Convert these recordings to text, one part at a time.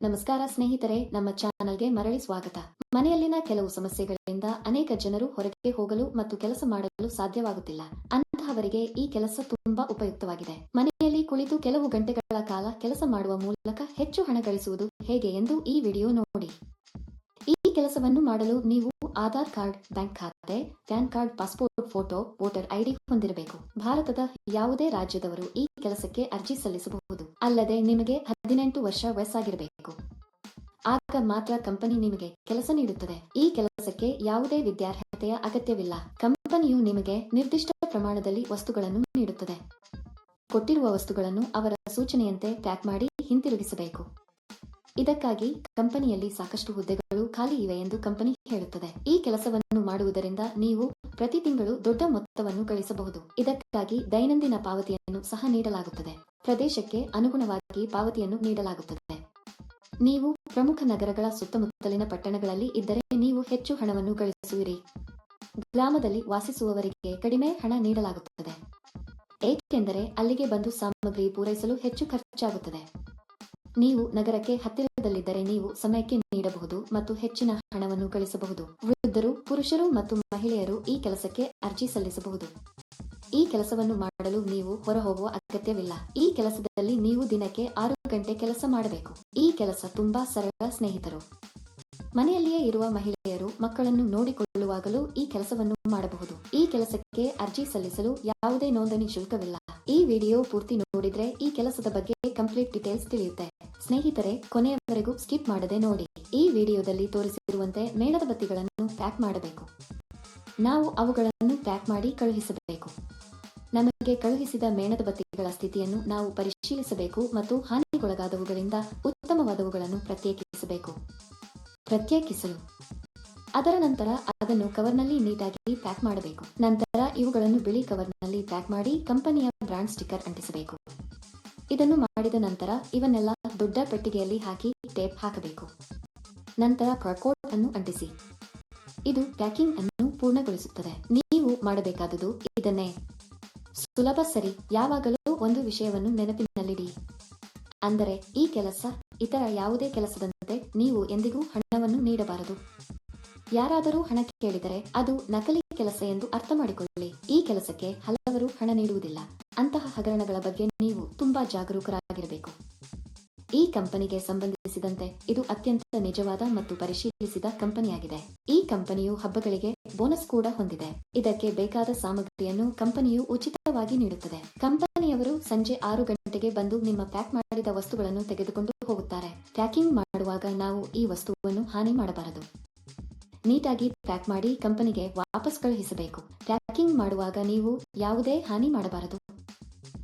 ನಮಸ್ಕಾರ ಸ್ನೇಹಿತರೆ, ನಮ್ಮ ಚಾನಲ್ಗೆ ಮರಳಿ ಸ್ವಾಗತ. ಮನೆಯಲ್ಲಿನ ಕೆಲವು ಸಮಸ್ಯೆಗಳಿಂದ ಅನೇಕ ಜನರು ಹೊರಗೆ ಹೋಗಲು ಮತ್ತು ಕೆಲಸ ಮಾಡಲು ಸಾಧ್ಯವಾಗುತ್ತಿಲ್ಲ. ಅಂತಹವರಿಗೆ ಈ ಕೆಲಸ ತುಂಬಾ ಉಪಯುಕ್ತವಾಗಿದೆ. ಮನೆಯಲ್ಲಿ ಕುಳಿತು ಕೆಲವು ಗಂಟೆಗಳ ಕಾಲ ಕೆಲಸ ಮಾಡುವ ಮೂಲಕ ಹೆಚ್ಚು ಹಣ ಗಳಿಸುವುದು ಹೇಗೆ ಎಂದು ಈ ವಿಡಿಯೋ ನೋಡಿ. ಈ ಕೆಲಸವನ್ನು ಮಾಡಲು ನೀವು ಆಧಾರ್ ಕಾರ್ಡ್, ಬ್ಯಾಂಕ್ ಖಾತೆ, PAN card, passport, photo, voter ID ಹೊಂದಿರಬೇಕು. ಭಾರತದ ಯಾವುದೇ ರಾಜ್ಯದವರು ಈ ಕೆಲಸಕ್ಕೆ ಅರ್ಜಿ ಸಲ್ಲಿಸಬಹುದು. ಅಲ್ಲದೆ ನಿಮಗೆ ಹದಿನೆಂಟು ವರ್ಷ ವಯಸ್ಸಾಗಿರಬೇಕು. ಆಗ ಮಾತ್ರ ಕಂಪನಿ ನಿಮಗೆ ಕೆಲಸ ನೀಡುತ್ತದೆ. ಈ ಕೆಲಸಕ್ಕೆ ಯಾವುದೇ ವಿದ್ಯಾರ್ಹತೆಯ ಅಗತ್ಯವಿಲ್ಲ. ಕಂಪನಿಯು ನಿಮಗೆ ನಿರ್ದಿಷ್ಟ ಪ್ರಮಾಣದಲ್ಲಿ ವಸ್ತುಗಳನ್ನು ನೀಡುತ್ತದೆ. ಕೊಟ್ಟಿರುವ ವಸ್ತುಗಳನ್ನು ಅವರ ಸೂಚನೆಯಂತೆ ಪ್ಯಾಕ್ ಮಾಡಿ ಹಿಂತಿರುಗಿಸಬೇಕು. ಇದಕ್ಕಾಗಿ ಕಂಪನಿಯಲ್ಲಿ ಸಾಕಷ್ಟು ಹುದ್ದೆಗಳು ಖಾಲಿ ಇವೆ ಎಂದು ಕಂಪನಿ ಹೇಳುತ್ತದೆ. ಈ ಕೆಲಸವನ್ನು ಮಾಡುವುದರಿಂದ ನೀವು ಪ್ರತಿ ತಿಂಗಳು ದೊಡ್ಡ ಮೊತ್ತವನ್ನು ಗಳಿಸಬಹುದು. ಇದಕ್ಕಾಗಿ ದೈನಂದಿನ ಪಾವತಿಯನ್ನು ಸಹ ನೀಡಲಾಗುತ್ತದೆ. ಪ್ರದೇಶಕ್ಕೆ ಅನುಗುಣವಾಗಿ ಪಾವತಿಯನ್ನು ನೀಡಲಾಗುತ್ತದೆ. ನೀವು ಪ್ರಮುಖ ನಗರಗಳ ಸುತ್ತಮುತ್ತಲಿನ ಪಟ್ಟಣಗಳಲ್ಲಿ ಇದ್ದರೆ ನೀವು ಹೆಚ್ಚು ಹಣವನ್ನು ಗಳಿಸುವಿರಿ. ಗ್ರಾಮದಲ್ಲಿ ವಾಸಿಸುವವರಿಗೆ ಕಡಿಮೆ ಹಣ ನೀಡಲಾಗುತ್ತದೆ. ಏಕೆಂದರೆ ಅಲ್ಲಿಗೆ ಬಂದು ಸಾಮಗ್ರಿ ಪೂರೈಸಲು ಹೆಚ್ಚು ಖರ್ಚಾಗುತ್ತದೆ. ನೀವು ನಗರಕ್ಕೆ ಹತ್ತಿರದಲ್ಲಿದ್ದರೆ ನೀವು ಸಮಯಕ್ಕೆ ನೀಡಬಹುದು ಮತ್ತು ಹೆಚ್ಚಿನ ಹಣವನ್ನು ಗಳಿಸಬಹುದು. ವೃದ್ಧರು, ಪುರುಷರು ಮತ್ತು ಮಹಿಳೆಯರು ಈ ಕೆಲಸಕ್ಕೆ ಅರ್ಜಿ ಸಲ್ಲಿಸಬಹುದು. ಈ ಕೆಲಸವನ್ನು ಮಾಡಲು ನೀವು ಹೊರಹೋಗುವ ಅಗತ್ಯವಿಲ್ಲ. ಈ ಕೆಲಸದಲ್ಲಿ ನೀವು ದಿನಕ್ಕೆ ಆರು ಗಂಟೆ ಕೆಲಸ ಮಾಡಬೇಕು. ಈ ಕೆಲಸ ತುಂಬಾ ಸರಳ, ಸ್ನೇಹಿತರು. ಮನೆಯಲ್ಲಿಯೇ ಇರುವ ಮಹಿಳೆಯರು ಮಕ್ಕಳನ್ನು ನೋಡಿಕೊಳ್ಳುವಾಗಲೂ ಈ ಕೆಲಸವನ್ನು ಮಾಡಬಹುದು. ಈ ಕೆಲಸಕ್ಕೆ ಅರ್ಜಿ ಸಲ್ಲಿಸಲು ಯಾವುದೇ ನೋಂದಣಿ ಶುಲ್ಕವಿಲ್ಲ. ಈ ವಿಡಿಯೋ ಪೂರ್ತಿ ನೋಡಿದ್ರೆ ಈ ಕೆಲಸದ ಬಗ್ಗೆ ಕಂಪ್ಲೀಟ್ ಡೀಟೇಲ್ಸ್ ತಿಳಿಯುತ್ತೆ. ಸ್ನೇಹಿತರೆ, ಕೊನೆಯವರೆಗೂ ಸ್ಕಿಪ್ ಮಾಡದೆ ನೋಡಿ. ಈ ವಿಡಿಯೋದಲ್ಲಿ ತೋರಿಸಿರುವಂತೆ ಮೇಣದ ಬತ್ತಿಗಳನ್ನು ಪ್ಯಾಕ್ ಮಾಡಬೇಕು. ನಾವು ಅವುಗಳನ್ನು ಪ್ಯಾಕ್ ಮಾಡಿ ಕಳುಹಿಸಬೇಕು. ನಮಗೆ ಕಳುಹಿಸಿದ ಮೇಣದ ಬತ್ತಿಗಳ ಸ್ಥಿತಿಯನ್ನು ನಾವು ಪರಿಶೀಲಿಸಬೇಕು ಮತ್ತು ಹಾನಿಗೊಳಗಾದವುಗಳಿಂದ ಉತ್ತಮವಾದವುಗಳನ್ನು ಪ್ರತ್ಯೇಕಿಸಬೇಕು. ಪ್ರತ್ಯೇಕಿಸಲು. ಅದರ ನಂತರ ಅದನ್ನು ಕವರ್ನಲ್ಲಿ ನೀಟಾಗಿ ಪ್ಯಾಕ್ ಮಾಡಬೇಕು. ನಂತರ ಇವುಗಳನ್ನು ಬಿಳಿ ಕವರ್ನಲ್ಲಿ ಪ್ಯಾಕ್ ಮಾಡಿ ಕಂಪನಿಯ ಬ್ರಾಂಡ್ ಸ್ಟಿಕ್ಕರ್ ಅಂಟಿಸಬೇಕು. ಇದನ್ನು ಮಾಡಿದ ನಂತರ ಇವನ್ನೆಲ್ಲ ದೊಡ್ಡ ಪೆಟ್ಟಿಗೆಯಲ್ಲಿ ಹಾಕಿ ಟೇಪ್ ಹಾಕಬೇಕು. ನಂತರ ಕರ್ಕೋಟ್ ಅನ್ನು ಅಂಟಿಸಿ. ಇದು ಪ್ಯಾಕಿಂಗ್ ಅನ್ನು ಪೂರ್ಣಗೊಳಿಸುತ್ತದೆ. ನೀವು ಮಾಡಬೇಕಾದುದು ಇದನ್ನೇ. ಸುಲಭ ಸರಿ. ಯಾವಾಗಲೂ ಒಂದು ವಿಷಯವನ್ನು ನೆನಪಿನಲ್ಲಿಡಿ. ಅಂದರೆ ಈ ಕೆಲಸ ಇತರ ಯಾವುದೇ ಕೆಲಸದಂತೆ ನೀವು ಎಂದಿಗೂ ಹಣವನ್ನು ನೀಡಬಾರದು. ಯಾರಾದರೂ ಹಣ ಕೇಳಿದರೆ ಅದು ನಕಲಿ ಕೆಲಸ ಎಂದು ಅರ್ಥ ಮಾಡಿಕೊಳ್ಳಿ ಈ ಕೆಲಸಕ್ಕೆ ಹಲವರು ಹಣ ನೀಡುವುದಿಲ್ಲ. ಅಂತಹ ಹಗರಣಗಳ ಬಗ್ಗೆ ನೀವು ತುಂಬಾ ಜಾಗರೂಕರಾಗಿರಬೇಕು. ಈ ಕಂಪನಿಗೆ ಸಂಬಂಧಿಸಿದಂತೆ ಇದು ಅತ್ಯಂತ ನಿಜವಾದ ಮತ್ತು ಪರಿಶೀಲಿಸಿದ ಕಂಪನಿಯಾಗಿದೆ. ಈ ಕಂಪನಿಯು ಹಬ್ಬಗಳಿಗೆ ಬೋನಸ್ ಕೂಡ ಹೊಂದಿದೆ. ಇದಕ್ಕೆ ಬೇಕಾದ ಸಾಮಗ್ರಿಯನ್ನು ಕಂಪನಿಯು ಉಚಿತವಾಗಿ ನೀಡುತ್ತದೆ. ಕಂಪನಿಯವರು ಸಂಜೆ ಆರು ಗಂಟೆಗೆ ಬಂದು ನಿಮ್ಮ ಪ್ಯಾಕ್ ಮಾಡಿದ ವಸ್ತುಗಳನ್ನು ತೆಗೆದುಕೊಂಡು ಹೋಗುತ್ತಾರೆ. ಪ್ಯಾಕಿಂಗ್ ಮಾಡುವಾಗ ನಾವು ಈ ವಸ್ತುವನ್ನು ಹಾನಿ ಮಾಡಬಾರದು. ನೀಟಾಗಿ ಪ್ಯಾಕ್ ಮಾಡಿ ಕಂಪನಿಗೆ ವಾಪಸ್ ಕಳುಹಿಸಬೇಕು. ಪ್ಯಾಕಿಂಗ್ ಮಾಡುವಾಗ ನೀವು ಯಾವುದೇ ಹಾನಿ ಮಾಡಬಾರದು.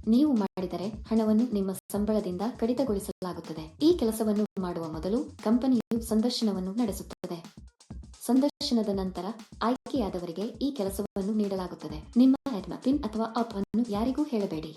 ನೀವು ಮಾಡಿದರೆ ಹಣವನ್ನು ನಿಮ್ಮ ಸಂಬಳದಿಂದ ಕಡಿತಗೊಳಿಸಲಾಗುತ್ತದೆ. ಈ ಕೆಲಸವನ್ನು ಮಾಡುವ ಮೊದಲು ಕಂಪನಿಯು ಸಂದರ್ಶನವನ್ನು ನಡೆಸುತ್ತದೆ. ಸಂದರ್ಶನದ ನಂತರ ಆಯ್ಕೆಯಾದವರಿಗೆ ಈ ಕೆಲಸವನ್ನು ನೀಡಲಾಗುತ್ತದೆ. ನಿಮ್ಮ ಪಿನ್ ಅಥವಾ ಅಪ್ ಅನ್ನು ಯಾರಿಗೂ ಹೇಳಬೇಡಿ.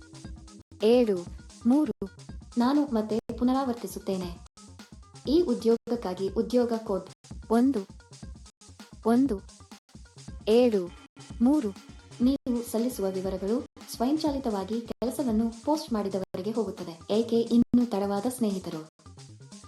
ಏಳು, ಮೂರು ನಾನು ಮತ್ತೆ ಪುನರಾವರ್ತಿಸುತ್ತೇನೆ. ಈ ಉದ್ಯೋಗಕ್ಕಾಗಿ ಉದ್ಯೋಗ ಕೋಡ್ ಒಂದು ಒಂದು, ಏಳು, ಮೂರು ನೀವು ಸಲ್ಲಿಸುವ ವಿವರಗಳು ಸ್ವಯಂಚಾಲಿತವಾಗಿ ಕೆಲಸವನ್ನು ಪೋಸ್ಟ್ ಮಾಡಿದವರಿಗೆ ಹೋಗುತ್ತದೆ ಏಕೆ ಇನ್ನೂ ತಡವಾದ ಸ್ನೇಹಿತರು?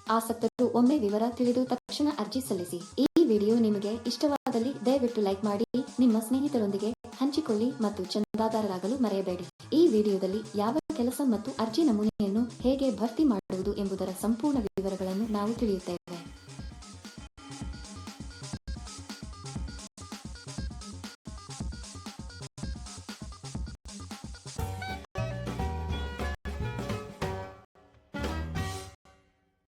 ಆಸಕ್ತರು ಒಮ್ಮೆ ವಿವರ ತಿಳಿದು ತಕ್ಷಣ ಅರ್ಜಿ ಸಲ್ಲಿಸಿ. ಈ ವಿಡಿಯೋ ನಿಮಗೆ ಇಷ್ಟವಾದಲ್ಲಿ ದಯವಿಟ್ಟು ಲೈಕ್ ಮಾಡಿ, ನಿಮ್ಮ ಸ್ನೇಹಿತರೊಂದಿಗೆ ಹಂಚಿಕೊಳ್ಳಿ ಮತ್ತು ಚಂದಾದಾರರಾಗಲು ಮರೆಯಬೇಡಿ. ಈ ವಿಡಿಯೋದಲ್ಲಿ ಯಾವ ಕೆಲಸ ಮತ್ತು ಅರ್ಜಿ ನಮೂನೆಯನ್ನು ಹೇಗೆ ಭರ್ತಿ ಮಾಡುವುದು ಎಂಬುದರ ಸಂಪೂರ್ಣ ವಿವರಗಳನ್ನು ನಾವು ತಿಳಿಯುತ್ತೇವೆ.